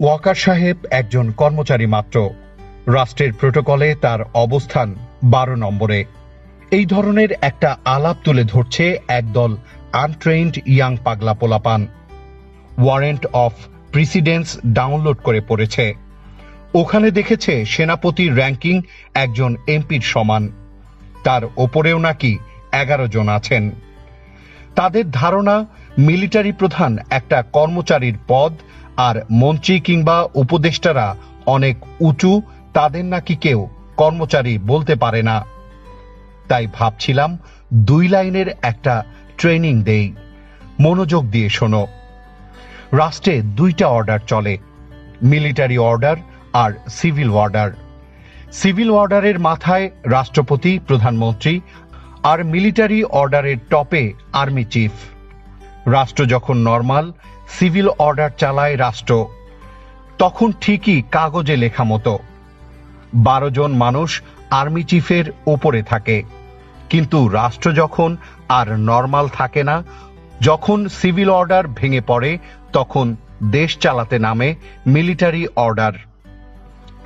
ওয়াকার সাহেব একজন কর্মচারী মাত্র। রাষ্ট্রের প্রোটোকলে তার অবস্থান বারো নম্বরে। এই ধরনের একটা আলাপ তুলে ধরছে একদল আনট্রেইনড ইয়াং পাগলা পোলাপান। ওয়ারেন্ট অফ প্রিসিডেন্স ডাউনলোড করে পড়েছে। ওখানে দেখেছে সেনাপতির র্যাঙ্কিং একজন এমপির সমান। তার ওপরেও নাকি এগারো জন আছেন। তাদের ধারণা মিলিটারি প্রধান একটা কর্মচারীর পদ আর মন্ত্রী কিংবা উপদেষ্টারা অনেক উঁচু, তাদের নাকি কেউ কর্মচারী বলতে পারে না। তাই ভাবছিলাম দুই লাইনের একটা ট্রেনিং দেই। মনোযোগ দিয়ে শোনো। রাষ্ট্রে দুইটা অর্ডার চলে, মিলিটারি অর্ডার আর সিভিল অর্ডার। সিভিল অর্ডারের মাথায় রাষ্ট্রপতি, প্রধানমন্ত্রী আর মিলিটারি অর্ডারের টপে আর্মি চিফ। রাষ্ট্র যখন নর্মাল, সিভিল অর্ডার চালায় রাষ্ট্র। তখন ঠিকই কাগজে লেখা মতো। বারো জন মানুষ আর্মি চিফের ওপরে থাকে। কিন্তু রাষ্ট্র যখন আর নর্মাল থাকে না, যখন সিভিল অর্ডার ভেঙে পড়ে, তখন দেশ চালাতে নামে মিলিটারি অর্ডার।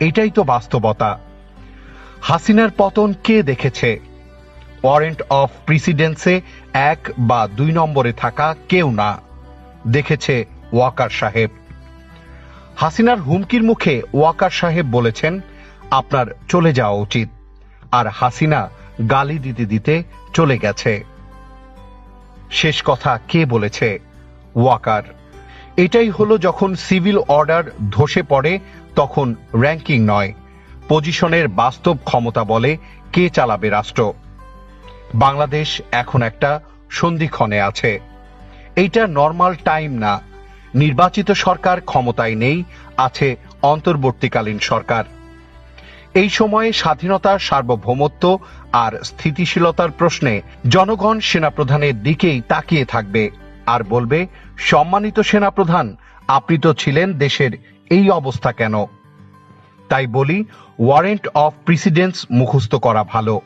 এটাই তো বাস্তবতা। হাসিনার পতন কে দেখেছে? ওয়ারেন্ট অফ প্রিসিডেন্সে এক বা দুই নম্বরে থাকা কেউ না, দেখেছে ওয়াকার সাহেব। হাসিনার হুমকির মুখে ওয়াকার সাহেব বলেছেন, আপনার চলে যাওয়া উচিত। আর হাসিনা গালি দিতে দিতে চলে গেছে। শেষ কথা কে বলেছে? ওয়াকার। এটাই হলো যখন সিভিল অর্ডার ধসে পড়ে, তখন র্যাঙ্কিং নয়, পজিশনের বাস্তব ক্ষমতা বলে কে চালাবে রাষ্ট্র। বাংলাদেশ এখন একটা সন্ধিক্ষণে আছে। এইটা নর্মাল টাইম না। নির্বাচিত সরকার ক্ষমতায় নেই, আছে অন্তর্বর্তীকালীন সরকার। এই সময়ে স্বাধীনতার সার্বভৌমত্ব আর স্থিতিশীলতার প্রশ্নে জনগণ সেনাপ্রধানের দিকেই তাকিয়ে থাকবে। আর বলবে, সম্মানিত সেনাপ্রধান, আপনি তো ছিলেন দেশের এই অবস্থা কেন? তাই বলি ওয়ারেন্ট অফ প্রিসিডেন্স মুখস্থ করা ভালো।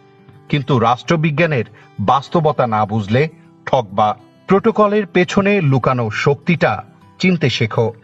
কিন্তু রাষ্ট্রবিজ্ঞানের বাস্তবতা না বুঝলে ঠকবা প্রোটোকলের পেছনে লুকানো শক্তিটা চিনতে শেখো।